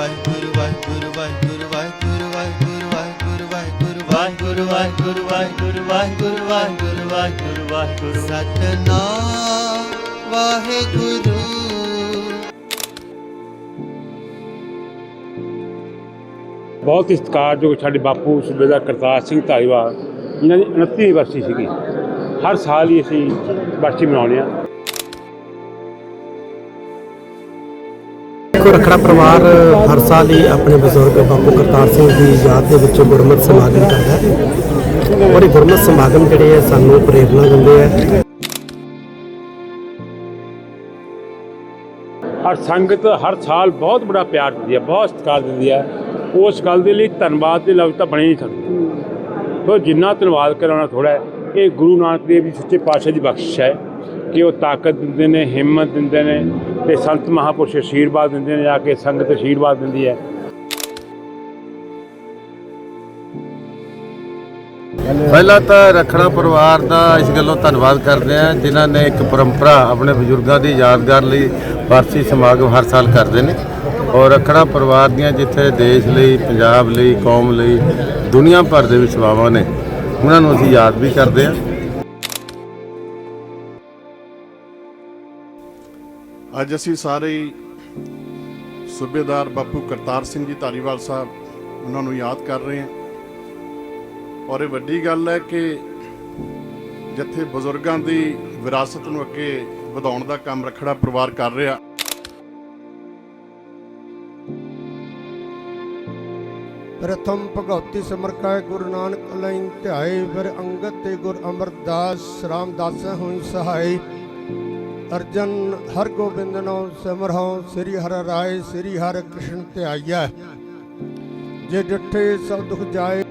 ਵਾਹਿਗੁਰੂ ਵਾਹਿਗੁਰੂ ਵਾਹਿਗੁਰੂ ਵਾਹਿਗੁਰੂ ਵਾਹਿਗੁਰੂ ਵਾਹਿਗੁਰੂ ਵਾਹਿਗੁਰੂ ਵਾਹਿਗੁਰੂ ਵਾਹਿਗੁਰੂ ਵਾਹਿਗੁਰੂ ਵਾਹਿਗੁਰੂ ਵਾਹਿਗੁਰੂ ਵਾਹਿਗੁਰੂ ਸਤਨਾਮ ਵਾਹਿਗੁਰੂ ਬਹੁਤ ਹੀ ਸਤਿਕਾਰਯੋਗ ਸਾਡੇ ਬਾਪੂ ਸੂਬੇਦਾਰ ਕਰਤਾਰ ਸਿੰਘ ਧਾਲੀਵਾਲ ਇਹਨਾਂ ਦੀ 29ਵੀਂ ਵਰਸੀ ਸੀਗੀ। ਹਰ ਸਾਲ ਹੀ ਅਸੀਂ ਵਰਸੀ ਮਨਾਉਂਦੇ ਹਾਂ। ਦੇਖੋ, ਰਖੜਾ ਪਰਿਵਾਰ ਹਰ ਸਾਲ ਹੀ ਆਪਣੇ ਬਜ਼ੁਰਗ ਬਾਪੂ ਕਰਤਾਰ ਸਿੰਘ ਦੀ ਯਾਦ ਦੇ ਵਿੱਚ ਗੁਰਮਤਿ ਸਮਾਗਮ ਕਰਦਾ ਹੈ। ਔਰ ਇਹ ਗੁਰਮਤਿ ਸਮਾਗਮ ਜਿਹੜੇ ਆ, ਸਾਨੂੰ ਪ੍ਰੇਰਨਾ ਦਿੰਦੇ ਆ। ਹਰ ਸੰਗਤ ਹਰ ਸਾਲ ਬਹੁਤ ਬੜਾ ਪਿਆਰ ਦਿੰਦੀ ਹੈ, ਬਹੁਤ ਸਤਿਕਾਰ ਦਿੰਦੀ ਹੈ। ਉਸ ਗੱਲ ਦੇ ਲਈ ਧੰਨਵਾਦ ਦੇ ਲਫ਼ਜ਼ ਤਾਂ ਬਣੇ ਨਹੀਂ ਸਕਦੇ। ਸੋ ਜਿੰਨਾ ਧੰਨਵਾਦ ਕਰਾਉਣਾ ਥੋੜਾ ਹੈ ਇਹ ਗੁਰੂ ਨਾਨਕ ਦੇਵ ਜੀ ਸੱਚੇ ਪਾਤਸ਼ਾਹ ਦੀ ਬਖਸ਼ਿਸ਼ ਹੈ। ਕਿ ਉਹ ਤਾਕਤ ਦਿੰਦੇ ਨੇ, ਹਿੰਮਤ ਦਿੰਦੇ ਨੇ ਤੇ ਸੰਤ ਮਹਾਪੁਰਸ਼ ਆਸ਼ੀਰਵਾਦ ਦਿੰਦੇ ਨੇ, ਜਾ ਕੇ ਸੰਗਤ ਆਸ਼ੀਰਵਾਦ ਦਿੰਦੀ ਹੈ। ਪਹਿਲਾਂ ਤਾਂ ਰਖੜਾ ਪਰਿਵਾਰ ਦਾ ਇਸ ਗੱਲੋਂ ਧੰਨਵਾਦ ਕਰਦੇ ਹਾਂ, ਜਿਨ੍ਹਾਂ ਨੇ ਇੱਕ ਪਰੰਪਰਾ ਆਪਣੇ ਬਜ਼ੁਰਗਾਂ ਦੀ ਯਾਦਗਾਰ ਲਈ ਵਾਰਸੀ ਸਮਾਗਮ ਹਰ ਸਾਲ ਕਰਦੇ ਨੇ। ਔਰ ਰਖੜਾ ਪਰਿਵਾਰ ਦੀਆਂ ਜਿੱਥੇ ਦੇਸ਼ ਲਈ, ਪੰਜਾਬ ਲਈ, ਕੌਮ ਲਈ ਦੁਨੀਆ ਭਰ ਦੇ ਵਿੱਚ ਸੇਵਾਵਾਂ ਨੇ, ਉਹਨਾਂ ਨੂੰ ਅਸੀਂ ਯਾਦ ਵੀ ਕਰਦੇ ਹਾਂ। ਅੱਜ ਅਸੀਂ ਸਾਰੇ ਸੂਬੇਦਾਰ ਬਾਪੂ ਕਰਤਾਰ ਸਿੰਘ ਜੀ ਧਾਰੀਵਾਲ ਸਾਹਿਬ, ਉਹਨਾਂ ਨੂੰ ਯਾਦ ਕਰ ਰਹੇ ਹਾਂ। ਔਰ ਇਹ ਵੱਡੀ ਗੱਲ ਹੈ ਕਿ ਜਿੱਥੇ ਬਜ਼ੁਰਗਾਂ ਦੀ ਵਿਰਾਸਤ ਨੂੰ ਅੱਗੇ ਵਧਾਉਣ ਦਾ ਕੰਮ ਰਖੜਾ ਪਰਿਵਾਰ ਕਰ ਰਿਹਾ। ਪ੍ਰਥਮ ਭਗਉਤੀ ਸਿਮਰ ਕੈ ਗੁਰੂ ਨਾਨਕ ਲੈਨ ਧਿਆਏ, ਫਿਰ ਅੰਗਦ ਤੇ ਗੁਰ ਅਮਰਦਾਸ, ਰਾਮਦਾਸ ਹੋਈ ਸਹਾਈ। ਅਰਜਨ ਹਰ ਗੋਬਿੰਦਨੋ ਸਿਮਰਹੁ ਸ੍ਰੀ ਹਰਿ ਰਾਏ ਸ੍ਰੀ ਹਰਿ ਕ੍ਰਿਸ਼ਨ ਧਿਆਈਐ। ਜੇ ਡਿਠੇ ਸਭ ਦੁਖ ਜਾਏ।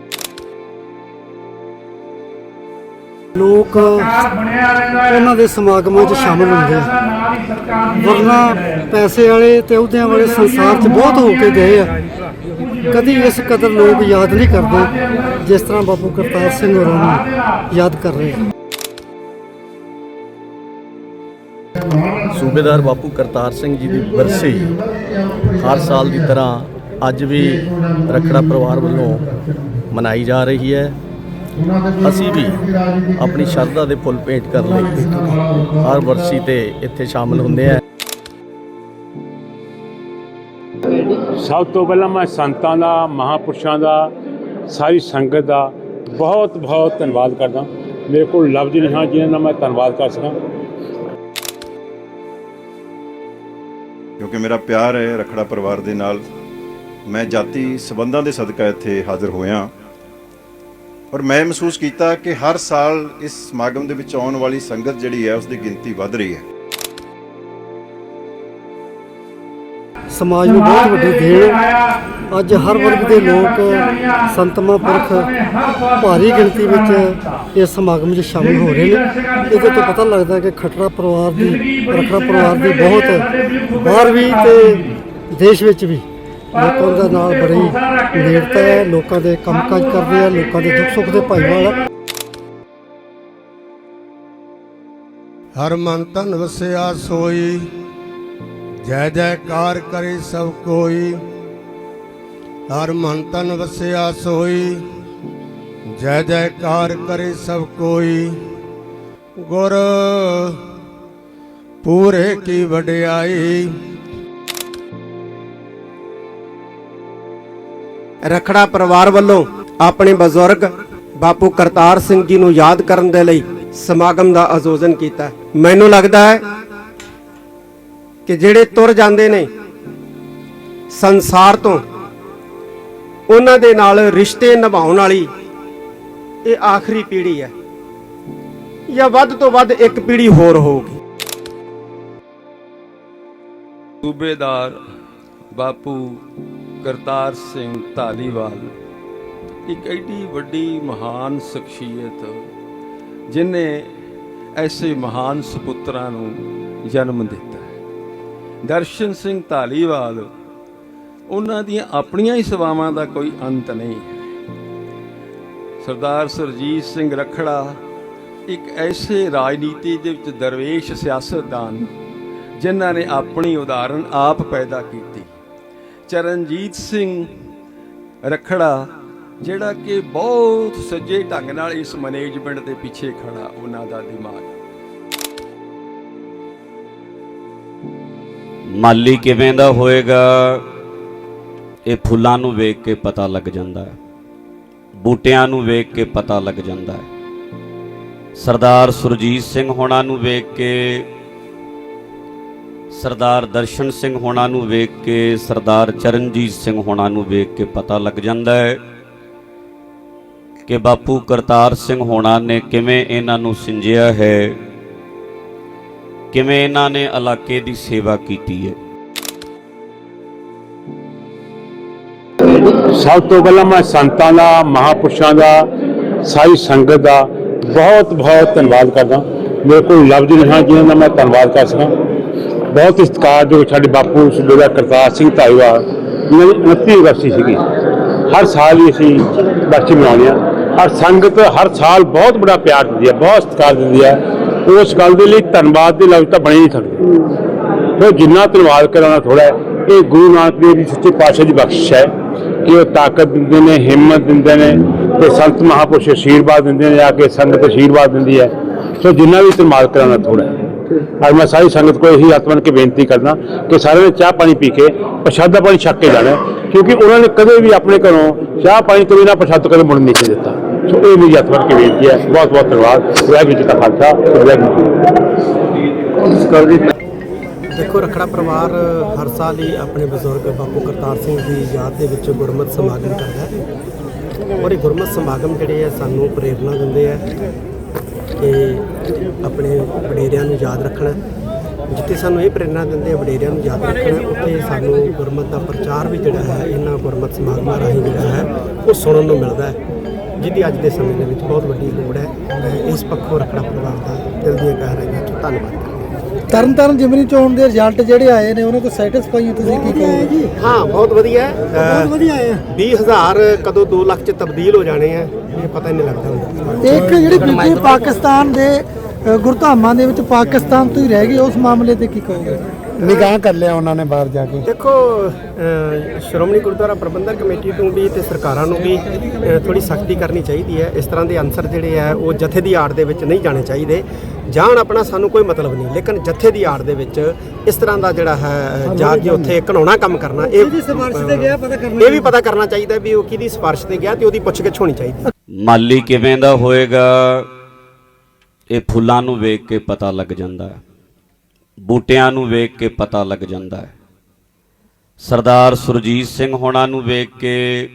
ਲੋਕ ਉਹਨਾਂ ਦੇ ਸਮਾਗਮਾਂ 'ਚ ਸ਼ਾਮਲ ਹੁੰਦੇ ਆ। ਵਰਨਾ ਪੈਸੇ ਵਾਲੇ ਤੇ ਅਹੁਦਿਆਂ ਵਾਲੇ ਸੰਸਾਰ 'ਚ ਬਹੁਤ ਹੋ ਕੇ ਗਏ ਆ। ਕਦੀ ਇਸ ਕਦਰ ਲੋਕ ਯਾਦ ਨਹੀਂ ਕਰਦੇ ਜਿਸ ਤਰ੍ਹਾਂ ਬਾਪੂ ਕਰਤਾਰ ਸਿੰਘ ਹੋਰਾਂ ਨੂੰ ਯਾਦ ਕਰ ਰਹੇ ਆ। ਸੂਬੇਦਾਰ ਬਾਪੂ ਕਰਤਾਰ ਸਿੰਘ ਜੀ ਦੀ ਬਰਸੀ ਹਰ ਸਾਲ ਦੀ ਤਰ੍ਹਾਂ ਅੱਜ ਵੀ ਰਖੜਾ ਪਰਿਵਾਰ ਵੱਲੋਂ ਮਨਾਈ ਜਾ ਰਹੀ ਹੈ। ਅਸੀਂ ਵੀ ਆਪਣੀ ਸ਼ਰਧਾ ਦੇ ਫੁੱਲ ਭੇਟ ਕਰਨ ਲਈ ਹਰ ਬਰਸੀ ਤੇ ਇੱਥੇ ਸ਼ਾਮਲ ਹੁੰਦੇ ਆ ਸਭ ਤੋਂ ਪਹਿਲਾਂ ਮੈਂ ਸੰਤਾਂ ਦਾ, ਮਹਾਪੁਰਸ਼ਾਂ ਦਾ, ਸਾਰੀ ਸੰਗਤ ਦਾ ਬਹੁਤ ਬਹੁਤ ਧੰਨਵਾਦ ਕਰਦਾ। ਮੇਰੇ ਕੋਲ ਲਫ਼ਜ਼ ਨਹੀਂ ਹਨ, ਜਿਨ੍ਹਾਂ ਨਾਲ ਮੈਂ ਧੰਨਵਾਦ ਕਰ ਸਕਾਂ। ਕਿਉਂਕਿ ਮੇਰਾ ਪਿਆਰ ਹੈ ਰਖੜਾ ਪਰਿਵਾਰ ਦੇ ਨਾਲ। ਮੈਂ ਜਾਤੀ ਸਬੰਧਾਂ ਦੇ ਸਦਕਾ ਇੱਥੇ ਹਾਜ਼ਰ ਹੋਇਆ ਔਰ ਮੈਂ ਮਹਿਸੂਸ ਕੀਤਾ ਕਿ ਹਰ ਸਾਲ ਇਸ ਸਮਾਗਮ ਦੇ ਵਿੱਚ ਆਉਣ ਵਾਲੀ ਸੰਗਤ ਜਿਹੜੀ ਹੈ ਉਸ ਦੀ ਗਿਣਤੀ ਵੱਧ ਰਹੀ ਹੈ। ਸਮਾਜ ਨੂੰ ਬਹੁਤ ਵੱਡੀ ਦੇਣ। ਅੱਜ ਹਰ ਵਰਗ ਦੇ ਲੋਕ ਸੰਤਮਾ ਪੁਰਖ ਭਾਰੀ ਗਿਣਤੀ ਵਿੱਚ ਇਸ ਸਮਾਗਮ 'ਚ ਸ਼ਾਮਲ ਹੋ ਰਹੇ ਨੇ। ਇਹਦੇ ਤੋਂ ਪਤਾ ਲੱਗਦਾ ਕਿ ਖਟੜਾ ਪਰਿਵਾਰ ਦੀ, ਰਖੜਾ ਪਰਿਵਾਰ ਦੀ ਬਹੁਤ ਬਾਹਰ ਵੀ ਤੇ ਦੇਸ਼ ਵਿੱਚ ਵੀ ਲੋਕਾਂ ਦੇ ਨਾਲ ਬੜੀ ਨੇੜਤਾ ਹੈ, ਲੋਕਾਂ ਦੇ ਕੰਮਕਾਜ ਕਰਦੇ ਆ, ਲੋਕਾਂ ਦੇ ਦੁੱਖ ਸੁੱਖ ਦੇ ਭਾਈਵਾਲ ਹਰ ਮਨ ਤਨ ਵਸਿਆ ਸੋਈ, ਜੈ ਜੈਕਾਰ ਕਰੇ ਸਭ ਕੋਈ। ਹਰ ਮਨ ਤਨ ਵਸਿਆ ਸੋਈ, ਜੈ ਜੈਕਾਰ ਕਰੇ ਸਭ ਕੋਈ। ਗੁਰ ਪੂਰੇ ਕੀ ਵਡਿਆਈ। ਰਖੜਾ ਪਰਿਵਾਰ ਵੱਲੋਂ ਆਪਣੇ ਬਜ਼ੁਰਗ ਬਾਪੂ ਕਰਤਾਰ ਸਿੰਘ ਜੀ ਨੂੰ ਯਾਦ ਕਰਨ ਦੇ ਲਈ ਸਮਾਗਮ ਦਾ ਆਯੋਜਨ ਕੀਤਾ। ਮੈਨੂੰ ਲੱਗਦਾ ਹੈ ਕਿ ਜਿਹੜੇ ਤੁਰ ਜਾਂਦੇ ਨੇ ਸੰਸਾਰ ਤੋਂ ਉਹਨਾਂ ਦੇ ਨਾਲ ਰਿਸ਼ਤੇ ਨਿਭਾਉਣ ਵਾਲੀ ਇਹ ਆਖਰੀ ਪੀੜ੍ਹੀ ਹੈ। ਜਾਂ ਵੱਧ ਤੋਂ ਵੱਧ ਇੱਕ ਪੀੜ੍ਹੀ ਹੋਰ ਹੋਊਗੀ। ਸੂਬੇਦਾਰ ਬਾਪੂ ਕਰਤਾਰ ਸਿੰਘ ਧਾਲੀਵਾਲ, ਇੱਕ ਐਡੀ ਵੱਡੀ ਮਹਾਨ ਸ਼ਖਸੀਅਤ, ਜਿਨੇ ਐਸੇ ਮਹਾਨ ਸੁਪੁੱਤਰਾਂ ਨੂੰ ਜਨਮ ਦਿੱਤਾ ਹੈ। ਦਰਸ਼ਨ ਸਿੰਘ ਧਾਲੀਵਾਲ ਉਹਨਾਂ ਦੀਆਂ ਆਪਣੀਆਂ ਹੀ ਸੇਵਾਵਾਂ ਦਾ ਕੋਈ ਅੰਤ ਨਹੀਂ। ਸਰਦਾਰ ਸਰਜੀਤ ਸਿੰਘ ਰਖੜਾ ਇੱਕ ਐਸੇ ਰਾਜਨੀਤੀ ਦੇ ਵਿੱਚ ਦਰਵੇਸ਼ ਸਿਆਸਤਦਾਨ, ਜਿਨ੍ਹਾਂ ਨੇ ਆਪਣੀ ਉਦਾਹਰਣ ਆਪ ਪੈਦਾ ਕੀਤੀ। ਚਰਨਜੀਤ ਸਿੰਘ ਰਖੜਾ, ਜਿਹੜਾ ਕਿ ਬਹੁਤ ਸੱਜੇ ਢੰਗ ਨਾਲ ਇਸ ਮੈਨੇਜਮੈਂਟ ਦੇ ਪਿੱਛੇ ਖੜਾ, ਉਹਨਾਂ ਦਾ ਦਿਮਾਗ। ਮਾਲੀ ਕਿਵੇਂ ਦਾ ਹੋਏਗਾ? ਇਹ ਫੁੱਲਾਂ ਨੂੰ ਵੇਖ ਕੇ ਪਤਾ ਲੱਗ ਜਾਂਦਾ ਹੈ। ਬੂਟਿਆਂ ਨੂੰ ਵੇਖ ਕੇ ਪਤਾ ਲੱਗ ਜਾਂਦਾ ਹੈ। ਸਰਦਾਰ ਸੁਰਜੀਤ ਸਿੰਘ ਹੋਣਾ ਨੂੰ ਵੇਖ ਕੇ, ਸਰਦਾਰ ਦਰਸ਼ਨ ਸਿੰਘ ਹੋਣਾ ਨੂੰ ਵੇਖ ਕੇ, ਸਰਦਾਰ ਚਰਨਜੀਤ ਸਿੰਘ ਹੋਣਾ ਨੂੰ ਵੇਖ ਕੇ ਪਤਾ ਲੱਗ ਜਾਂਦਾ ਹੈ ਕਿ ਬਾਪੂ ਕਰਤਾਰ ਸਿੰਘ ਹੋਣਾ ਨੇ ਕਿਵੇਂ ਇਹਨਾਂ ਨੂੰ ਸਿੰਜਿਆ ਹੈ, ਕਿਵੇਂ ਇਹਨਾਂ ਨੇ ਇਲਾਕੇ ਦੀ ਸੇਵਾ ਕੀਤੀ ਹੈ। ਸਭ ਤੋਂ ਪਹਿਲਾਂ ਮੈਂ ਸੰਤਾਂ ਦਾ, ਮਹਾਪੁਰਸ਼ਾਂ ਦਾ, ਸਾਰੀ ਸੰਗਤ ਦਾ ਬਹੁਤ ਬਹੁਤ ਧੰਨਵਾਦ ਕਰਦਾ। ਮੇਰੇ ਕੋਲ ਲਫ਼ਜ਼ ਨਹੀਂ ਹਨ ਜਿਨ੍ਹਾਂ ਦਾ ਮੈਂ ਧੰਨਵਾਦ ਕਰ ਸਕਾਂ। ਬਹੁਤ ਸਤਿਕਾਰਯੋਗ ਸਾਡੇ ਬਾਪੂ ਸੂਬੇਦਾਰ ਕਰਤਾਰ ਸਿੰਘ ਧਾਲੀਵਾਲ ਇਹਨਾਂ ਦੀ 29 ਵਰਸੀ ਸੀਗੀ। ਹਰ ਸਾਲ ਹੀ ਅਸੀਂ ਬਰਸੀ ਮਨਾਉਂਦੇ ਹਾਂ। ਹਰ ਸੰਗਤ ਹਰ ਸਾਲ ਬਹੁਤ ਬੜਾ ਪਿਆਰ ਦਿੰਦੀ ਹੈ, ਬਹੁਤ ਸਤਿਕਾਰ ਦਿੰਦੀ ਹੈ। ਉਸ ਗੱਲ ਦੇ ਲਈ ਧੰਨਵਾਦ ਦੇ ਲਫ਼ਜ਼ ਤਾਂ ਬਣੇ ਨਹੀਂ ਸਕਦੇ। ਉਹ ਜਿੰਨਾ ਧੰਨਵਾਦ ਕਰਾਉਣਾ ਥੋੜਾ ਇਹ ਗੁਰੂ ਨਾਨਕ ਦੇਵ ਜੀ ਸੱਚੇ ਪਾਤਸ਼ਾਹ ਦੀ ਬਖਸ਼ਿਸ਼ ਹੈ। ਕਿ ਉਹ ਤਾਕਤ ਦਿੰਦੇ ਨੇ, ਹਿੰਮਤ ਦਿੰਦੇ ਨੇ ਤੇ ਸੰਤ ਮਹਾਪੁਰਸ਼ ਆਸ਼ੀਰਵਾਦ ਦਿੰਦੇ ਨੇ ਆ ਕੇ ਸੰਗਤ ਆਸ਼ੀਰਵਾਦ ਦਿੰਦੀ ਹੈ। ਸੋ ਜਿੰਨਾ ਵੀ ਧੰਨਵਾਦ ਕਰਾਉਣਾ ਥੋੜਾ ਹੈ। ਅੱਜ ਮੈਂ ਸਾਰੀ ਸੰਗਤ ਕੋਲ ਇਹੀ ਹੱਥ ਬਣ ਕੇ ਬੇਨਤੀ ਕਰਦਾ ਕਿ ਸਾਰਿਆਂ ਨੇ ਚਾਹ ਪਾਣੀ ਪੀ ਕੇ ਪ੍ਰਸ਼ਾਦਾ ਪਾਣੀ ਛੱਕ ਕੇ ਜਾਣਾ ਕਿਉਂਕਿ ਉਹਨਾਂ ਨੇ ਕਦੇ ਵੀ ਆਪਣੇ ਘਰੋਂ ਚਾਹ ਪਾਣੀ ਤੋਂ ਬਿਨਾਂ ਪ੍ਰਸ਼ਾਦ ਕਦੇ ਮੁੜ ਨਹੀਂ ਦਿੱਤਾ। ਸੋ ਇਹ ਮੇਰੀ ਹੱਥ ਬਣ ਕੇ ਬੇਨਤੀ ਹੈ। ਬਹੁਤ ਬਹੁਤ ਧੰਨਵਾਦ। ਵਾਹਿਗੁਰੂ ਜੀ ਦਾ ਖਾਲਸਾ, ਵਾਹਿਗੁਰੂ ਜੀ ਦੇਖੋ, ਰਖੜਾ ਪਰਿਵਾਰ ਹਰ ਸਾਲ ਹੀ ਆਪਣੇ ਬਜ਼ੁਰਗ ਬਾਪੂ ਕਰਤਾਰ ਸਿੰਘ ਦੀ ਯਾਦ ਦੇ ਵਿੱਚ ਗੁਰਮਤਿ ਸਮਾਗਮ ਕਰਦਾ ਹੈ। ਔਰ ਇਹ ਗੁਰਮਤ ਸਮਾਗਮ ਜਿਹੜੇ ਆ, ਸਾਨੂੰ ਪ੍ਰੇਰਣਾ ਦਿੰਦੇ ਆ ਕਿ ਆਪਣੇ ਵਡੇਰਿਆਂ ਨੂੰ ਯਾਦ ਰੱਖਣਾ ਜਿੱਥੇ ਸਾਨੂੰ ਇਹ ਪ੍ਰੇਰਣਾ ਦਿੰਦੇ ਆ, ਵਡੇਰਿਆਂ ਨੂੰ ਯਾਦ ਰੱਖਣਾ ਉੱਥੇ ਸਾਨੂੰ ਗੁਰਮਤ ਦਾ ਪ੍ਰਚਾਰ ਵੀ ਜਿਹੜਾ ਹੈ, ਇਹਨਾਂ ਗੁਰਮਤਿ ਸਮਾਗਮਾਂ ਰਾਹੀਂ ਜਿਹੜਾ ਹੈ, ਉਹ ਸੁਣਨ ਨੂੰ ਮਿਲਦਾ ਹੈ। ਜਿਹਦੀ ਅੱਜ ਦੇ ਸਮੇਂ ਦੇ ਵਿੱਚ ਬਹੁਤ ਵੱਡੀ ਲੋੜ ਹੈ। ਮੈਂ ਇਸ ਪੱਖੋਂ ਰਖੜਾ ਪਰਿਵਾਰ ਦਾ ਦਿਲ ਦੀਆਂ ਕਹਿ ਤੋਂ ਤਰਨ ਤਾਰਨ ਜਿਮਨੀ ਚੋਣ ਦੇ ਰਿਜ਼ਲਟ ਜਿਹੜੇ ਆਏ ਨੇ ਉਹਨਾਂ ਤੋਂ ਸੈਟੀਸਫਾਈ ਹੋ ਤੁਸੀਂ ਕੀ ਕਹੋਗੇ? ਹਾਂ ਬਹੁਤ ਵਧੀਆ ਹੈ। ਬਹੁਤ ਵਧੀਆ ਹੈ। 20000 ਕਦੋਂ 2 ਲੱਖ ਚ ਤਬਦੀਲ ਹੋ ਜਾਣੇ ਆ ਇਹ ਪਤਾ ਹੀ ਨਹੀਂ ਲੱਗਦਾ ਇੱਕ ਜਿਹੜੀ ਬੀਬੀ ਪਾਕਿਸਤਾਨ ਦੇ ਗੁਰਧਾਮਾਂ ਦੇ ਵਿੱਚ ਪਾਕਿਸਤਾਨ ਤੋਂ ਹੀ ਰਹਿ ਗਈ ਉਸ ਮਾਮਲੇ ਤੇ ਕੀ ਕਹੋਗੇ? ਨਿਗਾਹ ਕਰ ਲਿਆ ਉਹਨਾਂ ਨੇ ਬਾਹਰ ਜਾ ਕੇ। ਦੇਖੋ ਅਹ, ਸ਼੍ਰੋਮਣੀ ਗੁਰਦੁਆਰਾ ਪ੍ਰਬੰਧਕ ਕਮੇਟੀ ਨੂੰ ਵੀ ਤੇ ਸਰਕਾਰਾਂ ਨੂੰ ਵੀ ਅਹ, ਥੋੜੀ ਸਖਤੀ ਕਰਨੀ ਚਾਹੀਦੀ ਹੈ। ਇਸ ਤਰ੍ਹਾਂ ਦੇ ਅਨਸਰ ਜਿਹੜੇ ਆ ਉਹ ਜਥੇ ਦੀ ਆੜ ਦੇ ਵਿੱਚ ਨਹੀਂ ਜਾਣੇ ਚਾਹੀਦੇ। ਜਾਣ ਆਪਣਾ ਸਾਨੂੰ ਕੋਈ ਮਤਲਬ ਨਹੀਂ ਲੇਕਿਨ ਜਥੇ ਦੀ ਆੜ ਦੇ ਵਿੱਚ ਇਸ ਤਰ੍ਹਾਂ ਦਾ ਜਿਹੜਾ ਹੈ ਜਾ ਕੇ ਉੱਥੇ ਘਨਾਉਣਾ ਕੰਮ ਕਰਨਾ ਇਹ ਸਿਫਾਰਿਸ਼ ਤੇ ਗਿਆ ਪਤਾ ਕਰਨਾ ਇਹ ਵੀ ਪਤਾ ਕਰਨਾ ਚਾਹੀਦਾ ਵੀ ਉਹ ਕਿਹਦੀ ਸਿਫਾਰਿਸ਼ ਤੇ ਗਿਆ ਤੇ ਉਹਦੀ ਪੁੱਛਗਿੱਛ ਹੋਣੀ ਚਾਹੀਦੀ ਮਾਲੀ ਕਿਵੇਂ ਦਾ ਹੋਏਗਾ ਇਹ ਫੁੱਲਾਂ ਨੂੰ ਵੇਖ ਕੇ ਪਤਾ ਲੱਗ ਜਾਂਦਾ ਹੈ। ਬੂਟਿਆਂ ਨੂੰ ਵੇਖ ਕੇ ਪਤਾ ਲੱਗ ਜਾਂਦਾ ਹੈ। ਸਰਦਾਰ ਸੁਰਜੀਤ ਸਿੰਘ ਹੋਣਾ ਨੂੰ ਵੇਖ ਕੇ,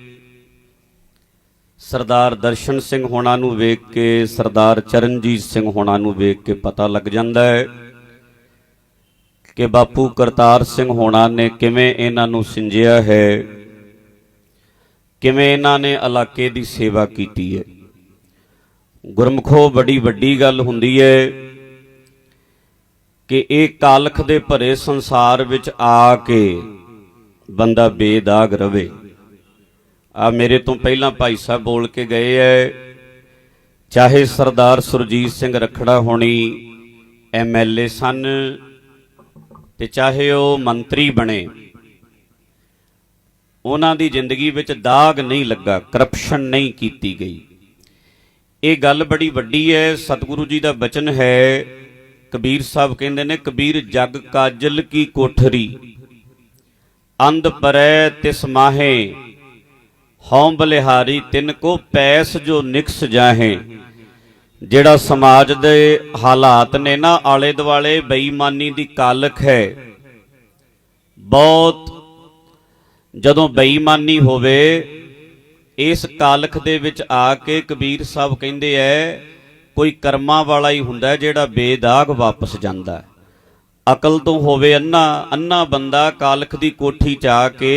ਸਰਦਾਰ ਦਰਸ਼ਨ ਸਿੰਘ ਹੋਣਾ ਨੂੰ ਵੇਖ ਕੇ, ਸਰਦਾਰ ਚਰਨਜੀਤ ਸਿੰਘ ਹੋਣਾ ਨੂੰ ਵੇਖ ਕੇ ਪਤਾ ਲੱਗ ਜਾਂਦਾ ਹੈ ਕਿ ਬਾਪੂ ਕਰਤਾਰ ਸਿੰਘ ਹੋਣਾ ਨੇ ਕਿਵੇਂ ਇਹਨਾਂ ਨੂੰ ਸਿੰਜਿਆ ਹੈ, ਕਿਵੇਂ ਇਹਨਾਂ ਨੇ ਇਲਾਕੇ ਦੀ ਸੇਵਾ ਕੀਤੀ ਹੈ। ਗੁਰਮਖੋ ਬੜੀ ਵੱਡੀ ਗੱਲ ਹੁੰਦੀ ਹੈ ਕਿ ਇਹ ਕਾਲਖ ਦੇ ਭਰੇ ਸੰਸਾਰ ਵਿੱਚ ਆ ਕੇ ਬੰਦਾ ਬੇਦਾਗ ਰਵੇ। ਆ ਮੇਰੇ ਤੋਂ ਪਹਿਲਾਂ ਭਾਈ ਸਾਹਿਬ ਬੋਲ ਕੇ ਗਏ ਐ, ਚਾਹੇ ਸਰਦਾਰ ਸੁਰਜੀਤ ਸਿੰਘ ਰਖੜਾ ਹੋਣੀ ਐਮਐਲਏ ਸਨ ਤੇ ਚਾਹੇ ਉਹ ਮੰਤਰੀ ਬਣੇ, ਉਹਨਾਂ ਦੀ ਜ਼ਿੰਦਗੀ ਵਿੱਚ ਦਾਗ ਨਹੀਂ ਲੱਗਾ ਕਰਪਸ਼ਨ ਨਹੀਂ ਕੀਤੀ ਗਈ। ਇਹ ਗੱਲ ਬੜੀ ਵੱਡੀ ਹੈ ਸਤਿਗੁਰੂ ਜੀ ਦਾ ਬਚਨ ਹੈ ਕਬੀਰ ਸਾਹਿਬ ਕਹਿੰਦੇ ਨੇ, ਕਬੀਰ ਜਗ ਕਾਜਲ ਕੀ ਕੋਠਰੀ? ਅੰਧ ਪਰੈ ਤਿਸ ਮਾਹੇ, ਹਉ ਬਲਿਹਾਰੀ ਤਿਨ ਕੋ ਪੈਸ ਜੋ ਨਿਕਸ ਜਾਹੇ। ਜਿਹੜਾ ਸਮਾਜ ਦੇ ਹਾਲਾਤ ਨੇ ਨਾ, ਆਲੇ ਦੁਆਲੇ ਬੇਈਮਾਨੀ ਦੀ ਕਾਲਖ ਹੈ। ਬਹੁਤ ਜਦੋਂ ਬੇਈਮਾਨੀ ਹੋਵੇ, ਇਸ ਕਾਲਖ ਦੇ ਵਿੱਚ ਆ ਕੇ ਕਬੀਰ ਸਾਹਿਬ ਕਹਿੰਦੇ ਐ ਕੋਈ ਕਰਮਾਂ ਵਾਲਾ ਹੀ ਹੁੰਦਾ ਜਿਹੜਾ ਬੇਦਾਗ ਵਾਪਸ ਜਾਂਦਾ ਅਕਲ ਤੋਂ ਹੋਵੇ ਅੰਨਾ ਅੰਨਾ ਬੰਦਾ ਕਾਲਖ ਦੀ ਕੋਠੀ ਚ ਆ ਕੇ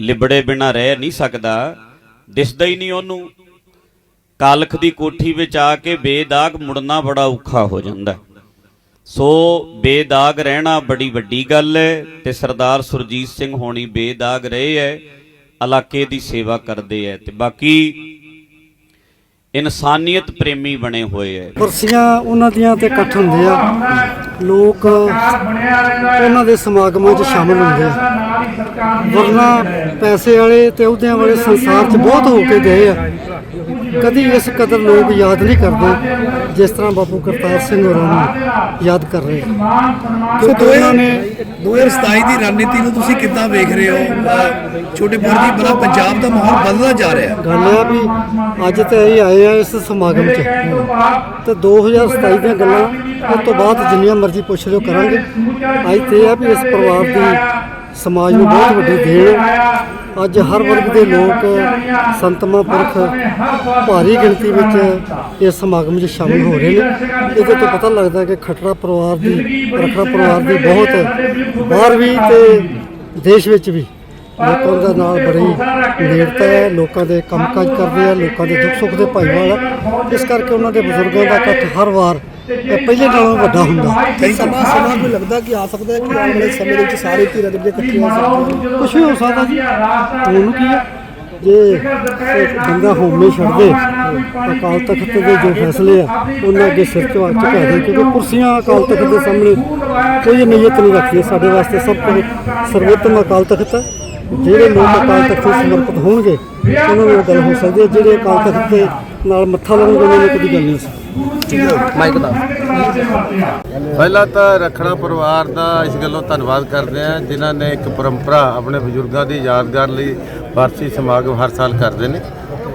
ਲਿਬੜੇ ਬਿਨਾ ਰਹਿ ਨਹੀਂ ਸਕਦਾ, ਦਿਸਦਾ ਹੀ ਨਹੀਂ ਉਹਨੂੰ। ਕਾਲਖ ਦੀ ਕੋਠੀ ਵਿੱਚ ਆ ਕੇ ਬੇਦਾਗ ਮੁੜਨਾ ਬੜਾ ਔਖਾ ਹੋ ਜਾਂਦਾ ਸੋ ਬੇਦਾਗ ਰਹਿਣਾ ਬੜੀ ਵੱਡੀ ਗੱਲ ਹੈ ਤੇ ਸਰਦਾਰ ਸੁਰਜੀਤ ਸਿੰਘ ਹੋਣੀ ਬੇਦਾਗ ਰਹੇ ਹੈ, ਇਲਾਕੇ ਦੀ ਸੇਵਾ ਕਰਦੇ ਹੈ ਤੇ ਬਾਕੀ ਇਨਸਾਨੀਅਤ ਪ੍ਰੇਮੀ ਬਣੇ ਹੋਏ ਹੈ ਕੁਰਸੀਆਂ ਉਹਨਾਂ ਦੀਆਂ ਤੇ ਇਕੱਠ ਹੁੰਦੇ ਆ। ਲੋਕ ਉਹਨਾਂ ਦੇ ਸਮਾਗਮਾਂ 'ਚ ਸ਼ਾਮਲ ਹੁੰਦੇ ਆ। ਵਰਨਾ ਪੈਸੇ ਵਾਲੇ ਤੇ ਅਹੁਦਿਆਂ ਵਾਲੇ ਸੰਸਾਰ 'ਚ ਬਹੁਤ ਹੋ ਕੇ ਗਏ ਆ। ਕਦੀ ਇਸ ਕਦਰ ਲੋਕ ਯਾਦ ਨਹੀਂ ਕਰਦੇ। ਜਿਸ ਤਰ੍ਹਾਂ ਬਾਪੂ ਕਰਤਾਰ ਸਿੰਘ ਹੋਰਾਂ ਨੂੰ ਯਾਦ ਕਰ ਰਹੇ। ਸੋ ਉਹਨਾਂ ਨੇ 2027 ਦੀ ਰਣਨੀਤੀ ਨੂੰ ਤੁਸੀਂ ਕਿੱਦਾਂ ਵੇਖ ਰਹੇ ਹੋ ਛੋਟੇ ਪੁਰ ਜੀ ਬੜਾ ਪੰਜਾਬ ਦਾ ਮਾਹੌਲ ਬਦਲਦਾ ਜਾ ਰਿਹਾ ਗੱਲ ਇਹ ਆ ਵੀ ਅੱਜ ਤੇ ਅਸੀਂ ਆਏ ਆ ਇਸ ਸਮਾਗਮ 'ਚ ਤੇ 2027 ਦੀਆਂ ਗੱਲਾਂ ਉਸ ਤੋਂ ਬਾਅਦ ਜਿੰਨੀਆਂ ਮਰਜ਼ੀ ਪੁੱਛ ਲਿਓ ਕਰਾਂਗੇ ਅੱਜ ਤੇ ਇਹ ਆ ਵੀ ਇਸ ਪਰਿਵਾਰ ਦੀ ਸਮਾਜ ਨੂੰ ਬਹੁਤ ਵੱਡੀ ਦੇਣ ਹੈ। ਅੱਜ ਹਰ ਵਰਗ ਦੇ ਲੋਕ ਸੰਤਮਾ ਪੁਰਖ ਭਾਰੀ ਗਿਣਤੀ ਵਿੱਚ ਇਸ ਸਮਾਗਮ 'ਚ ਸ਼ਾਮਲ ਹੋ ਰਹੇ ਨੇ। ਇਹਦੇ ਤੋਂ ਪਤਾ ਲੱਗਦਾ ਕਿ ਖਟਰਾ ਪਰਿਵਾਰ ਦੀ, ਰਖੜਾ ਪਰਿਵਾਰ ਦੀ ਬਹੁਤ ਬਾਹਰ ਵੀ ਤੇ ਦੇਸ਼ ਵਿੱਚ ਵੀ ਲੋਕਾਂ ਦਾ ਨਾਲ ਬੜੀ ਨੇੜਤਾ ਹੈ, ਲੋਕਾਂ ਦੇ ਕੰਮਕਾਜ ਕਰਦੇ ਆ, ਲੋਕਾਂ ਦੇ ਦੁੱਖ ਸੁੱਖ ਦੇ ਭਾਈਵਾਲ ਇਸ ਕਰਕੇ ਉਹਨਾਂ ਦੇ ਬਜ਼ੁਰਗਾਂ ਦਾ ਇਕੱਠ ਹਰ ਵਾਰ ਪਹਿਲੇ ਨਾਲੋਂ ਵੱਡਾ ਹੁੰਦਾ। ਹੈ ਸਮਾਂ ਸਮਾਂ ਕੋਈ ਲੱਗਦਾ ਕਿ ਆ ਸਕਦਾ ਹੈ ਕਿ ਆਉਣ ਵਾਲੇ ਸਮੇਂ ਦੇ ਵਿੱਚ ਸਾਰੇ ਧੀਰਾਂ ਦੇ ਇਕੱਠੇ ਹੋ ਸਕਦੇ ਕੁਛ ਵੀ ਹੋ ਸਕਦਾ ਜੀ। ਉਹਨੂੰ ਕੀ ਜੇ ਬੰਦਾ ਹੋਮੇ ਛੱਡ ਦੇ ਅਕਾਲ ਤਖਤ ਦੇ ਜੋ ਫੈਸਲੇ ਆ ਉਹਨਾਂ ਅੱਗੇ ਸਿਰ ਝੁਕਾ ਝੁਕਾ ਦੇ ਕਿਉਂਕਿ ਕੁਰਸੀਆਂ ਅਕਾਲ ਤਖਤ ਦੇ ਸਾਹਮਣੇ ਕੋਈ ਨੀਅਤ ਨਹੀਂ ਰੱਖਦੀ ਸਾਡੇ ਵਾਸਤੇ। ਸਭ ਤੋਂ ਸਰਵੋਤਮ ਅਕਾਲ ਤਖਤ ਹੈ ਜਿਹੜੇ ਲੋਕ ਅਕਾਲ ਤਖਤ ਨੂੰ ਸਮਰਪਿਤ ਹੋਣਗੇ ਉਹਨਾਂ ਨੂੰ ਗੱਲ ਹੋ ਸਕਦੀ ਹੈ। ਜਿਹੜੇ ਅਕਾਲ ਤਖਤ ਦੇ ਨਾਲ ਮੱਥਾ ਲਾਉਣਗੇ ਉਹਨਾਂ ਨੂੰ ਕਦੀ ਗੱਲ ਨਹੀਂ ਸਕਦੀ। ਮਾਈਕ ਦਾ ਪਹਿਲਾਂ ਤਾਂ ਰਖੜਾ ਪਰਿਵਾਰ ਦਾ ਇਸ ਗੱਲੋਂ ਧੰਨਵਾਦ ਕਰਦੇ ਹਾਂ, ਜਿਨ੍ਹਾਂ ਨੇ ਇੱਕ ਪਰੰਪਰਾ ਆਪਣੇ ਬਜ਼ੁਰਗਾਂ ਦੀ ਯਾਦਗਾਰ ਲਈ ਵਾਰਸੀ ਸਮਾਗਮ ਹਰ ਸਾਲ ਕਰਦੇ ਨੇ।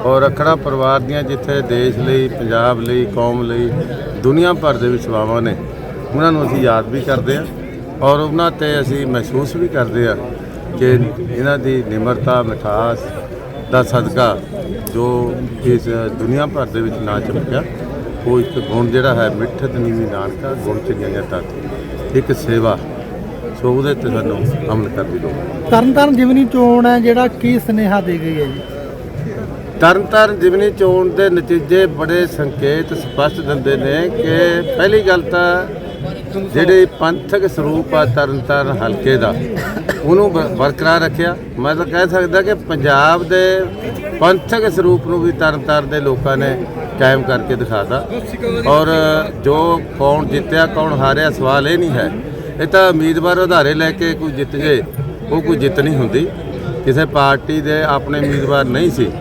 ਔਰ ਰਖੜਾ ਪਰਿਵਾਰ ਦੀਆਂ ਜਿੱਥੇ ਦੇਸ਼ ਲਈ, ਪੰਜਾਬ ਲਈ, ਕੌਮ ਲਈ, ਦੁਨੀਆ ਭਰ ਦੇ ਵਿੱਚ ਸੇਵਾਵਾਂ ਨੇ, ਉਹਨਾਂ ਨੂੰ ਅਸੀਂ ਯਾਦ ਵੀ ਕਰਦੇ ਹਾਂ। ਔਰ ਉਹਨਾਂ ਤੇ ਅਸੀਂ ਮਹਿਸੂਸ ਵੀ ਕਰਦੇ ਹਾਂ ਕਿ ਇਹਨਾਂ ਦੀ ਨਿਮਰਤਾ, ਮਿਠਾਸ ਦਾ ਸਦਕਾ ਜੋ ਇਸ ਦੁਨੀਆ ਭਰ ਦੇ ਵਿੱਚ ਨਾ ਚਮਕਿਆ। ਉਹ ਇੱਕ ਗੁਣ ਜਿਹੜਾ ਹੈ ਮਿੱਠਤ ਨੀਵੀਂ ਨਾਨਕਾ ਗੁਣ ਚੰਗੀਆਂ ਤਤ ਇੱਕ ਸੇਵਾ। ਸੋ ਉਹਦੇ ਤੇ ਸਾਨੂੰ ਅਮਲ ਕਰਨ ਦੀ ਲੋੜ ਹੈ। ਤਰਨਤਾਰਨ ਜਿਵਨੀ ਚੋਣ ਹੈ ਜਿਹੜਾ ਕੀ ਸਨੇਹਾ ਦੇ ਗਈ ਹੈ ਜੀ? ਤਰਨਤਾਰਨ ਜਿਮਨੀ ਚੋਣ ਦੇ ਨਤੀਜੇ ਬੜੇ ਸੰਕੇਤ ਸਪਸ਼ਟ ਦਿੰਦੇ ਨੇ ਕਿ ਪਹਿਲੀ ਗੱਲ ਤਾਂ ਜਿਹੜੇ ਪੰਥਕ ਸਰੂਪ ਆ ਤਰਨਤਾਰਨ ਹਲਕੇ ਦਾ ਉਹਨੂੰ ਬਰਕਰਾਰ ਰੱਖਿਆ। ਮੈਂ ਤਾਂ ਕਹਿ ਸਕਦਾ ਕਿ ਪੰਜਾਬ ਦੇ ਪੰਥਕ ਸਰੂਪ ਨੂੰ ਵੀ ਤਰਨਤਾਰਨ ਦੇ ਲੋਕਾਂ ਨੇ ਕਾਇਮ ਕਰਕੇ ਦਿਖਾਤਾ। ਔਰ ਜੋ ਕੌਣ ਜਿੱਤਿਆ, ਕੌਣ ਹਾਰਿਆ, ਸਵਾਲ ਇਹ ਨਹੀਂ ਹੈ। ਇਹ ਤਾਂ ਉਮੀਦਵਾਰ ਉਧਾਰੇ ਲੈ ਕੇ ਕੋਈ ਜਿੱਤ ਜੇ ਉਹ ਕੋਈ ਜਿੱਤ ਨਹੀਂ ਹੁੰਦੀ। ਕਿਸੇ ਪਾਰਟੀ ਦੇ ਆਪਣੇ ਉਮੀਦਵਾਰ ਨਹੀਂ ਸੀ।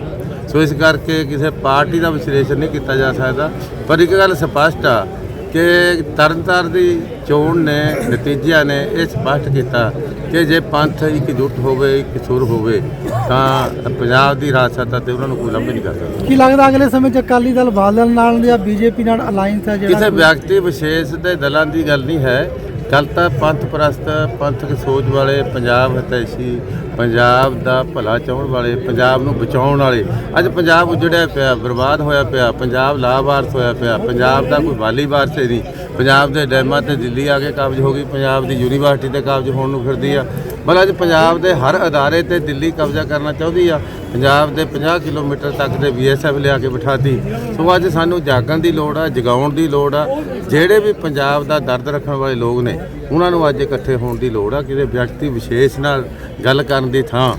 ਸੋ ਇਸ ਕਰਕੇ ਕਿਸੇ ਪਾਰਟੀ ਦਾ ਵਿਸ਼ਲੇਸ਼ਣ ਨਹੀਂ ਕੀਤਾ ਜਾ ਸਕਦਾ। ਪਰ ਇੱਕ ਗੱਲ ਸਪਸ਼ਟ ਆ ਕਿ ਤਰਨਤਾਰਨ ਦੀ ਚੋਣ ਨੇ ਨਤੀਜਿਆਂ ਨੇ ਇਹ ਸਪਸ਼ਟ ਕੀਤਾ ਕਿ ਜੇ ਪੰਥ ਇਕਜੁੱਟ ਹੋਵੇ ਇੱਕ ਸੁਰ ਹੋਵੇ ਤਾਂ ਪੰਜਾਬ ਦੀ ਰਾਜਸੱਤਾ ਤੇ ਉਹਨਾਂ ਨੂੰ ਕੋਈ ਲੰਬੇ ਨਹੀਂ ਕਰ ਸਕਦਾ। ਕੀ ਲੱਗਦਾ ਅਗਲੇ ਸਮੇਂ 'ਚ ਅਕਾਲੀ ਦਲ ਬਾਦਲ ਨਾਲ ਜਾਂ ਬੀਜੇਪੀ ਨਾਲ ਅਲਾਈਅੰਸ ਹੈ ਜਿਹੜਾ ਕਿਸੇ ਵਿਅਕਤੀ ਵਿਸ਼ੇਸ਼ ਦੇ ਦਲਾਂ ਦੀ ਗੱਲ ਨਹੀਂ ਹੈ। ਗੱਲ ਤਾਂ ਪੰਥ ਪ੍ਰਸਤ ਪੰਥਕ ਸੋਚ ਵਾਲੇ, ਪੰਜਾਬ ਹਤੈਸ਼ੀ, ਪੰਜਾਬ ਦਾ ਭਲਾ ਚਾਹਣ ਵਾਲੇ, ਪੰਜਾਬ ਨੂੰ ਬਚਾਉਣ ਵਾਲੇ। ਅੱਜ ਪੰਜਾਬ ਉਜੜਿਆ ਪਿਆ, ਬਰਬਾਦ ਹੋਇਆ ਪਿਆ, ਪੰਜਾਬ ਲਾਵਾਰਸ ਹੋਇਆ ਪਿਆ, ਪੰਜਾਬ ਦਾ ਕੋਈ ਵਾਲੀ ਵਾਰਸ ਹੀ ਨਹੀਂ। ਪੰਜਾਬ ਦੇ ਡੈਮਾਂ ਤੇ ਦਿੱਲੀ ਆ ਕੇ ਕਾਬਜ਼ ਹੋ ਗਈ, ਪੰਜਾਬ ਦੀ ਯੂਨੀਵਰਸਿਟੀ ਤੇ ਕਾਬਜ਼ ਹੋਣ ਨੂੰ ਫਿਰਦੀ ਆ। ਬਲ ਅੱਜ ਪੰਜਾਬ ਦੇ ਹਰ ਅਦਾਰੇ ਤੇ ਦਿੱਲੀ ਕਬਜ਼ਾ ਕਰਨਾ ਚਾਹੁੰਦੀ ਆ। ਪੰਜਾਬ ਦੇ 50 ਕਿਲੋਮੀਟਰ ਤੱਕ ਦੇ ਬੀਐਸਐਫ ਲਿਆ ਕੇ ਬਿਠਾਤੀ। ਸੋ ਅੱਜ ਸਾਨੂੰ ਜਾਗਣ ਦੀ ਲੋੜ ਆ ਜਗਾਉਣ ਦੀ ਲੋੜ ਆ। ਜਿਹੜੇ ਵੀ ਪੰਜਾਬ ਦਾ ਦਰਦ ਰੱਖਣ ਵਾਲੇ ਲੋਕ ਨੇ ਉਹਨਾਂ ਨੂੰ ਅੱਜ ਇਕੱਠੇ ਹੋਣ ਦੀ ਲੋੜ ਆ। ਕਿਸੇ ਵਿਅਕਤੀ ਵਿਸ਼ੇਸ਼ ਨਾਲ ਗੱਲ ਕਰਨ ਦੀ ਥਾਂ।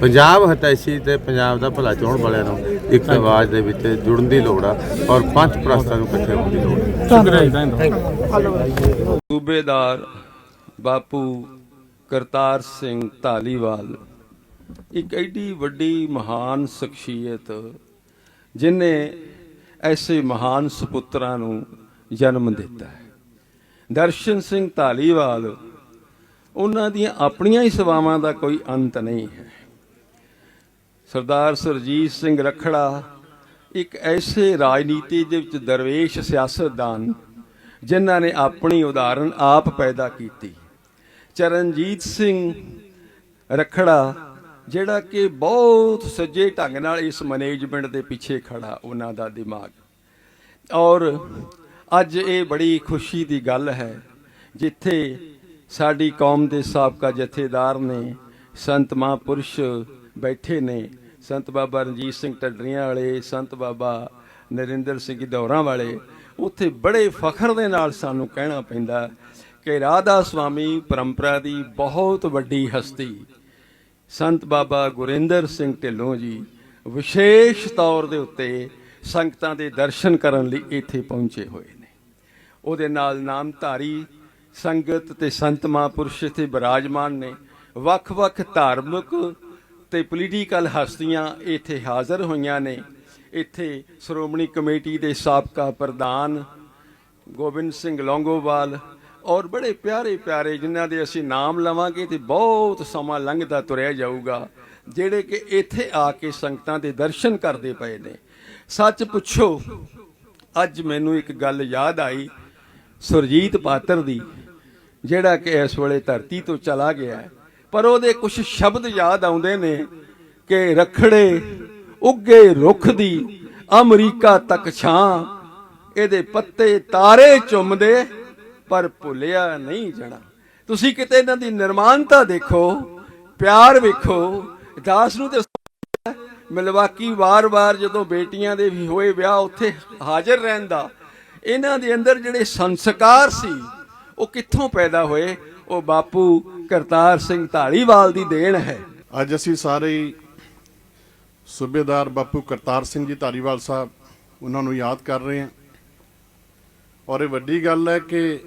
ਪੰਜਾਬ ਹਿਤੈਸ਼ੀ ਤੇ ਪੰਜਾਬ ਦਾ ਭਲਾ ਚਾਹਣ ਵਾਲਿਆਂ ਨੂੰ ਇੱਕ ਆਵਾਜ਼ ਦੇ ਵਿੱਚ ਜੁੜਨ ਦੀ ਲੋੜ ਆ ਔਰ ਪੰਥ ਪ੍ਰਸਤਾਂ ਨੂੰ ਇਕੱਠੇ ਹੋਣ ਦੀ ਲੋੜ ਆ। ਸੂਬੇਦਾਰ ਬਾਪੂ ਕਰਤਾਰ ਸਿੰਘ ਧਾਲੀਵਾਲ, ਇੱਕ ਐਡੀ ਵੱਡੀ ਮਹਾਨ ਸ਼ਖਸੀਅਤ, ਜਿਨੇ ਐਸੇ ਮਹਾਨ ਸੁਪੁੱਤਰਾਂ ਨੂੰ ਜਨਮ ਦਿੱਤਾ ਹੈ। ਦਰਸ਼ਨ ਸਿੰਘ ਧਾਲੀਵਾਲ, ਉਹਨਾਂ ਦੀਆਂ ਆਪਣੀਆਂ ਹੀ ਸੇਵਾਵਾਂ ਦਾ ਕੋਈ ਅੰਤ ਨਹੀਂ ਹੈ। ਸਰਦਾਰ ਸਰਜੀਤ ਸਿੰਘ ਰਖੜਾ, ਇੱਕ ਐਸੇ ਰਾਜਨੀਤੀ ਦੇ ਵਿੱਚ ਦਰਵੇਸ਼ ਸਿਆਸਤਦਾਨ, ਜਿਨ੍ਹਾਂ ਨੇ ਆਪਣੀ ਉਦਾਹਰਨ ਆਪ ਪੈਦਾ ਕੀਤੀ। ਚਰਨਜੀਤ ਸਿੰਘ ਰਖੜਾ, ਜਿਹੜਾ ਕਿ ਬਹੁਤ ਸੱਜੇ ਢੰਗ ਨਾਲ ਇਸ ਮੈਨੇਜਮੈਂਟ ਦੇ ਪਿੱਛੇ ਖੜਾ ਉਹਨਾਂ ਦਾ ਦਿਮਾਗ। ਔਰ ਅੱਜ ਇਹ ਬੜੀ ਖੁਸ਼ੀ ਦੀ ਗੱਲ ਹੈ, ਜਿੱਥੇ ਸਾਡੀ ਕੌਮ ਦੇ ਸਾਬਕਾ ਜਥੇਦਾਰ ਨੇ ਸੰਤ ਮਹਾਂਪੁਰਸ਼ ਬੈਠੇ ਨੇ, ਸੰਤ ਬਾਬਾ ਰਣਜੀਤ ਸਿੰਘ ਟੱਡਰੀਆਂ ਵਾਲੇ, ਸੰਤ ਬਾਬਾ ਨਰਿੰਦਰ ਸਿੰਘ ਦੌਰਾਂ ਵਾਲੇ, ਉੱਥੇ ਬੜੇ ਫਖਰ ਦੇ ਨਾਲ ਸਾਨੂੰ ਕਹਿਣਾ ਪੈਂਦਾ ਕਿ ਰਾਧਾ ਸੁਆਮੀ ਪਰੰਪਰਾ ਦੀ ਬਹੁਤ ਵੱਡੀ ਹਸਤੀ। ਸੰਤ ਬਾਬਾ ਗੁਰਿੰਦਰ ਸਿੰਘ ਢਿੱਲੋਂ ਜੀ ਵਿਸ਼ੇਸ਼ ਤੌਰ ਦੇ ਉੱਤੇ ਸੰਗਤਾਂ ਦੇ ਦਰਸ਼ਨ ਕਰਨ ਲਈ ਇੱਥੇ ਪਹੁੰਚੇ ਹੋਏ ਨੇ। ਉਹਦੇ ਨਾਲ ਨਾਮਧਾਰੀ ਸੰਗਤ ਤੇ ਸੰਤ ਮਹਾਂਪੁਰਸ਼ ਇੱਥੇ ਬਿਰਾਜਮਾਨ ਨੇ। ਵੱਖ-ਵੱਖ ਧਾਰਮਿਕ ਤੇ ਪੋਲੀਟੀਕਲ ਹਸਤੀਆਂ ਇੱਥੇ ਹਾਜ਼ਰ ਹੋਈਆਂ ਨੇ। ਇੱਥੇ ਸ਼੍ਰੋਮਣੀ ਕਮੇਟੀ ਦੇ ਸਾਬਕਾ ਪ੍ਰਧਾਨ ਗੋਬਿੰਦ ਸਿੰਘ ਲੌਂਗੋਵਾਲ ਔਰ ਬੜੇ ਪਿਆਰੇ ਪਿਆਰੇ ਜਿਨ੍ਹਾਂ ਦੇ ਅਸੀਂ ਨਾਮ ਲਵਾਂਗੇ ਤੇ ਬਹੁਤ ਸਮਾਂ ਲੰਘਦਾ ਤੁਰਿਆ ਜਾਊਗਾ, ਜਿਹੜੇ ਕਿ ਇੱਥੇ ਆ ਕੇ ਸੰਗਤਾਂ ਦੇ ਦਰਸ਼ਨ ਕਰਦੇ ਪਏ ਨੇ। ਸੱਚ ਪੁੱਛੋ, ਅੱਜ ਮੈਨੂੰ ਇੱਕ ਗੱਲ ਯਾਦ ਆਈ ਸੁਰਜੀਤ ਪਾਤਰ ਦੀ, ਜਿਹੜਾ ਕਿ ਇਸ ਵੇਲੇ ਧਰਤੀ ਤੋਂ ਚਲਾ ਗਿਆ ਪਰ ਉਹਦੇ ਕੁਝ ਸ਼ਬਦ ਯਾਦ ਆਉਂਦੇ ਨੇ ਕਿ ਰਖੜੇ ਉੱਗੇ ਰੁੱਖ ਦੀ, ਅਮਰੀਕਾ ਤੱਕ ਛਾਂ, ਇਹਦੇ ਪੱਤੇ ਤਾਰੇ ਚੁੰਮਦੇ ਪਰ ਭੁੱਲਿਆ ਨਹੀਂ ਜਾਣਾ। ਤੁਸੀਂ ਕਿਤੇ ਇਹਨਾਂ ਦੀ ਨਿਰਮਾਨਤਾ ਦੇਖੋ, ਪਿਆਰ ਵੇਖੋ, ਦਾਸ ਨੂੰ ਤੇ ਮਿਲਵਾਕੀ ਵਾਰ-ਵਾਰ ਜਦੋਂ ਬੇਟੀਆਂ ਦੇ ਵੀ ਹੋਏ ਵਿਆਹ ਉੱਥੇ ਹਾਜ਼ਰ ਰਹਿੰਦਾ ਇਹਨਾਂ ਦੇ ਅੰਦਰ ਜਿਹੜੇ ਸੰਸਕਾਰ ਸੀ, ਉਹ ਕਿੱਥੋਂ ਪੈਦਾ ਹੋਏ? ਉਹ ਬਾਪੂ ਕਰਤਾਰ ਸਿੰਘ ਢਾਲੀਵਾਲ ਦੀ ਦੇਣ ਹੈ। ਅੱਜ ਅਸੀਂ ਸਾਰੇ ਸੂਬੇਦਾਰ ਬਾਪੂ ਕਰਤਾਰ ਸਿੰਘ ਜੀ ਧਾਰੀਵਾਲ ਸਾਹਿਬ, ਉਹਨਾਂ ਨੂੰ ਯਾਦ ਕਰ ਰਹੇ ਹਾਂ। ਔਰ ਇਹ ਵੱਡੀ ਗੱਲ ਹੈ ਕਿ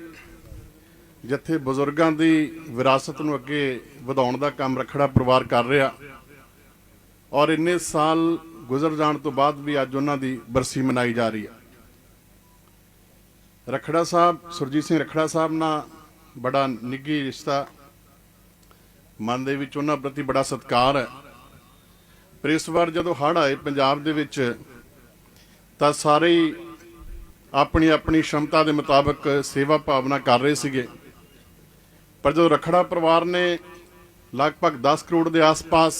ਜਿੱਥੇ ਬਜ਼ੁਰਗਾਂ ਦੀ ਵਿਰਾਸਤ ਨੂੰ ਅੱਗੇ ਵਧਾਉਣ ਦਾ ਕੰਮ ਰਖੜਾ ਪਰਿਵਾਰ ਕਰ ਰਿਹਾ। ਔਰ ਇੰਨੇ ਸਾਲ ਗੁਜ਼ਰ ਜਾਣ ਤੋਂ ਬਾਅਦ ਵੀ ਅੱਜ ਉਹਨਾਂ ਦੀ ਬਰਸੀ ਮਨਾਈ ਜਾ ਰਹੀ ਹੈ। ਰਖੜਾ ਸਾਹਿਬ, ਸੁਰਜੀਤ ਸਿੰਘ ਰਖੜਾ ਸਾਹਿਬ ਨਾਲ ਬੜਾ ਨਿੱਘੀ ਰਿਸ਼ਤਾ। ਮਨ ਦੇ ਵਿੱਚ ਉਹਨਾਂ ਪ੍ਰਤੀ ਬੜਾ ਸਤਿਕਾਰ ਹੈ। ਪਰ ਇਸ ਵਾਰ ਜਦੋਂ ਹੜ੍ਹ ਆਏ ਪੰਜਾਬ ਦੇ ਵਿੱਚ, ਤਾਂ ਸਾਰੇ ਹੀ ਆਪਣੀ ਆਪਣੀ ਸ਼ਮਤਾ ਦੇ ਮੁਤਾਬਕ ਸੇਵਾ ਭਾਵਨਾ ਕਰ ਰਹੇ ਸੀਗੇ। ਪਰ ਜਦੋਂ ਰਖੜਾ ਪਰਿਵਾਰ ਨੇ ਲਗਭਗ 10 ਕਰੋੜ ਦੇ ਆਸ-ਪਾਸ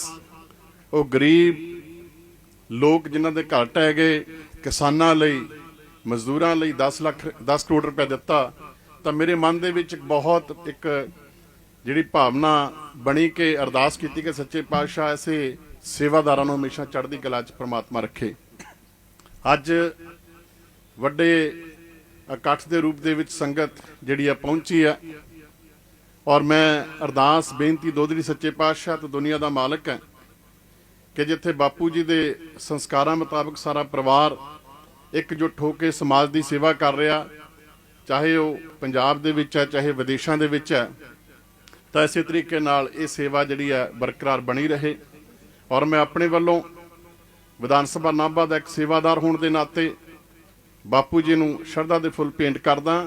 ਉਹ ਗਰੀਬ ਲੋਕ ਜਿਨ੍ਹਾਂ ਦੇ ਘਰ ਟਹਿ ਗਏ, ਕਿਸਾਨਾਂ ਲਈ, ਮਜ਼ਦੂਰਾਂ ਲਈ 10 ਲੱਖ 10 ਕਰੋੜ ਰੁਪਏ ਦਿੱਤਾ, ਤਾਂ ਮੇਰੇ ਮਨ ਦੇ ਵਿੱਚ ਬਹੁਤ ਇੱਕ ਜਿਹੜੀ ਭਾਵਨਾ ਬਣੀ ਕਿ ਅਰਦਾਸ ਕੀਤੀ ਕਿ ਸੱਚੇ ਪਾਤਸ਼ਾਹ ਐਸੇ ਸੇਵਾਦਾਰਾਂ ਨੂੰ ਹਮੇਸ਼ਾ ਚੜ੍ਹਦੀ ਕਲਾ 'ਚ ਪ੍ਰਮਾਤਮਾ ਰੱਖੇ। ਅੱਜ ਵੱਡੇ ਇਕੱਠ ਦੇ ਰੂਪ ਦੇ ਵਿੱਚ ਸੰਗਤ ਜਿਹੜੀ ਆ ਪਹੁੰਚੀ ਆ ਔਰ ਮੈਂ ਅਰਦਾਸ, ਬੇਨਤੀ ਦੋਦਰੀ ਸੱਚੇ ਪਾਤਸ਼ਾਹ ਤੇ ਦੁਨੀਆ ਦਾ ਮਾਲਕ ਹੈ ਕਿ ਜਿੱਥੇ ਬਾਪੂ ਜੀ ਦੇ ਸੰਸਕਾਰਾਂ ਮੁਤਾਬਕ ਸਾਰਾ ਪਰਿਵਾਰ ਇਕਜੁੱਟ ਹੋ ਕੇ ਸਮਾਜ ਦੀ ਸੇਵਾ ਕਰ ਰਿਹਾ, ਚਾਹੇ ਉਹ ਪੰਜਾਬ ਦੇ ਵਿੱਚ ਹੈ, ਚਾਹੇ ਵਿਦੇਸ਼ਾਂ ਦੇ ਵਿੱਚ ਹੈ, ਤਾਂ ਇਸੇ ਤਰੀਕੇ ਨਾਲ ਇਹ ਸੇਵਾ ਜਿਹੜੀ ਹੈ ਬਰਕਰਾਰ ਬਣੀ ਰਹੇ। ਔਰ ਮੈਂ ਆਪਣੇ ਵੱਲੋਂ ਵਿਧਾਨ ਸਭਾ ਨਾਭਾ ਦਾ ਇੱਕ ਸੇਵਾਦਾਰ ਹੋਣ ਦੇ ਨਾਤੇ ਬਾਪੂ ਜੀ ਨੂੰ ਸ਼ਰਧਾ ਦੇ ਫੁੱਲ ਭੇਂਟ ਕਰਦਾ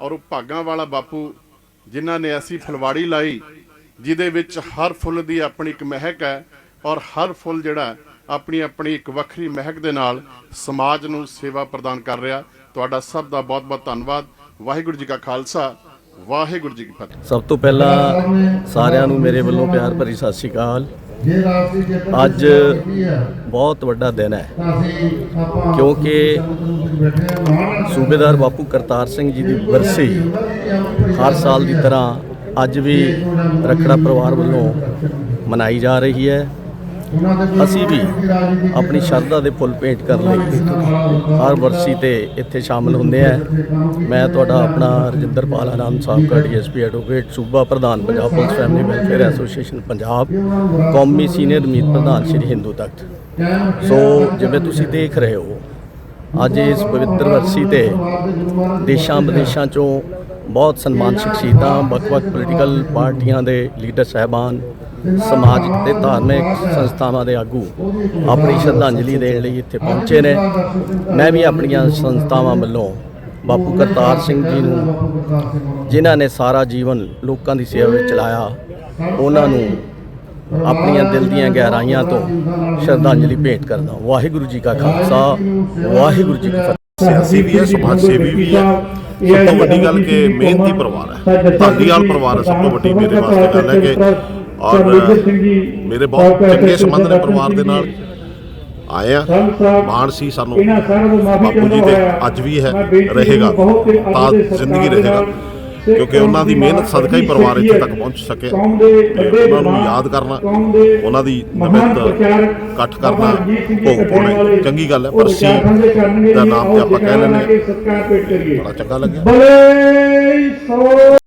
ਔਰ ਉਹ ਭਾਗਾਂ ਵਾਲਾ ਬਾਪੂ ਜਿਨ੍ਹਾਂ ਨੇ ਐਸੀ ਫੁਲਵਾੜੀ ਲਾਈ, ਜਿਹਦੇ ਵਿੱਚ ਹਰ ਫੁੱਲ ਦੀ ਆਪਣੀ ਇੱਕ ਮਹਿਕ ਹੈ ਔਰ ਹਰ ਫੁੱਲ ਜਿਹੜਾ ਆਪਣੀ ਆਪਣੀ ਇੱਕ ਵੱਖਰੀ ਮਹਿਕ ਦੇ ਨਾਲ ਸਮਾਜ ਨੂੰ ਸੇਵਾ ਪ੍ਰਦਾਨ ਕਰ ਰਿਹਾ। ਤੁਹਾਡਾ ਸਭ ਦਾ ਬਹੁਤ ਬਹੁਤ ਧੰਨਵਾਦ। ਵਾਹਿਗੁਰੂ ਜੀ ਕਾ ਖਾਲਸਾ, ਵਾਹਿਗੁਰੂ ਜੀ ਕੀ ਫਤਿਹ। ਸਭ ਤੋਂ ਪਹਿਲਾਂ ਸਾਰਿਆਂ ਨੂੰ ਮੇਰੇ ਵੱਲੋਂ ਪਿਆਰ ਭਰੀ ਸਤਿ ਸ਼੍ਰੀ ਅਕਾਲ। ਅੱਜ ਬਹੁਤ ਵੱਡਾ ਦਿਨ ਹੈ, ਕਿਉਂਕਿ ਸੂਬੇਦਾਰ ਬਾਪੂ ਕਰਤਾਰ ਸਿੰਘ ਜੀ ਦੀ ਬਰਸੀ ਹਰ ਸਾਲ ਦੀ ਤਰ੍ਹਾਂ ਅੱਜ ਵੀ ਰਖੜਾ ਪਰਿਵਾਰ ਵੱਲੋਂ ਮਨਾਈ ਜਾ ਰਹੀ ਹੈ। ਅਸੀਂ ਵੀ ਆਪਣੀ ਸ਼ਰਧਾ ਦੇ ਫੁੱਲ ਭੇਂਟ ਕਰਨ ਲਈ ਹਰ ਵਰਸੀ ਤੇ ਇੱਥੇ ਸ਼ਾਮਲ ਹੁੰਦੇ ਆ ਮੈਂ ਤੁਹਾਡਾ ਆਪਣਾ ਰਜਿੰਦਰਪਾਲ ਆਨੰਦ ਸਾਹਿਬ ਦਾ ਡੀਐਸਪੀ ਐਡਵੋਕੇਟ, ਸੂਬਾ ਪ੍ਰਧਾਨ, Punjab police family welfare association, Punjab ਕੌਮੀ ਸੀਨੀਅਰ ਮੀਤ ਪ੍ਰਧਾਨ ਸ਼੍ਰੀ ਹਿੰਦੂ ਤਖਤ। ਸੋ ਜਿਵੇਂ ਤੁਸੀਂ ਦੇਖ ਰਹੇ ਹੋ, ਅੱਜ ਇਸ ਪਵਿੱਤਰ ਵਰਸੀ ਤੇ ਦੇਸ਼ਾਂ ਵਿਦੇਸ਼ਾਂ ਚੋਂ ਬਹੁਤ ਸਨਮਾਨ ਸ਼ਖਸੀਅਤਾਂ, ਵੱਖ-ਵੱਖ ਪੋਲੀਟੀਕਲ ਪਾਰਟੀਆਂ ਦੇ ਲੀਡਰ ਸਹਿਬਾਨ ਸਮਾਜਿਕ ਤੇ ਧਾਰਮਿਕ ਸੰਸਥਾਵਾਂ ਦੇ ਆਗੂ ਆਪਣੀ ਸ਼ਰਧਾਂਜਲੀ ਦੇਣ ਲਈ ਇੱਥੇ ਪਹੁੰਚੇ ਨੇ। ਮੈਂ ਵੀ ਆਪਣੀਆਂ ਸੰਸਥਾਵਾਂ ਵੱਲੋਂ ਬਾਪੂ ਕਰਤਾਰ ਸਿੰਘ ਜੀ ਨੂੰ, ਜਿਨ੍ਹਾਂ ਨੇ ਸਾਰਾ ਜੀਵਨ ਲੋਕਾਂ ਦੀ ਸੇਵਾ ਵਿੱਚ ਚਲਾਇਆ, ਉਹਨਾਂ ਨੂੰ ਆਪਣੀਆਂ ਦਿਲ ਦੀਆਂ ਗਹਿਰਾਈਆਂ ਤੋਂ ਸ਼ਰਧਾਂਜਲੀ ਭੇਟ ਕਰਦਾ ਵਾਹਿਗੁਰੂ ਜੀ ਕਾ ਖਾਲਸਾ, ਵਾਹਿਗੁਰੂ ਜੀ ਕੀ ਫਤਿਹ। ਸਿਆਸੀ ਵੀ ਹੈ ਸਮਾਜ ਸੇਵੀ ਵੀ ਹੈ। ਸਭ ਤੋਂ ਵੱਡੀ ਗੱਲ ਕਿ ਮਿਹਨਤੀ ਪਰਿਵਾਰ ਹੈ। ਧਾਲੀਵਾਲ ਪਰਿਵਾਰ ਹੈ ਸਭ ਤੋਂ ਵੱਡੀ ਮੇਰੇ ਵਾਸਤੇ ਗੱਲ ਹੈ ਕਿ ਔਰ ਮੇਰੇ ਬਹੁਤ ਚੰਗੇ ਸੰਬੰਧ ਨੇ ਪਰਿਵਾਰ ਦੇ ਨਾਲ। ਆਏ ਆ। ਮਾਣ ਸੀ ਸਾਨੂੰ। ਬਾਪੂ ਜੀ ਦੇ ਅੱਜ ਵੀ ਹੈ ਰਹੇਗਾ। ਤਾਂ ਜ਼ਿੰਦਗੀ ਰਹੇਗਾ। ਕਿਉਂਕਿ ਉਹਨਾਂ ਦੀ ਮਿਹਨਤ ਸਦਕਾ ਹੀ ਪਰਿਵਾਰ ਇੱਥੇ ਤੱਕ ਪਹੁੰਚ ਸਕੇ ਉਹਨਾਂ ਨੂੰ ਯਾਦ ਕਰਨਾ ਉਹਨਾਂ ਦੀ ਨਿਮਿਤ ਇਕੱਠ ਕਰਨਾ ਭੋਗ ਪਾਉਣੇ। ਚੰਗੀ ਗੱਲ ਹੈ ਪਰ ਸੀ ਦਾ ਨਾਮ ਤੇ ਆਪਾਂ ਕਹਿ ਲੈਂਦੇ ਹਾਂ। ਬੜਾ ਚੰਗਾ ਲੱਗਿਆ।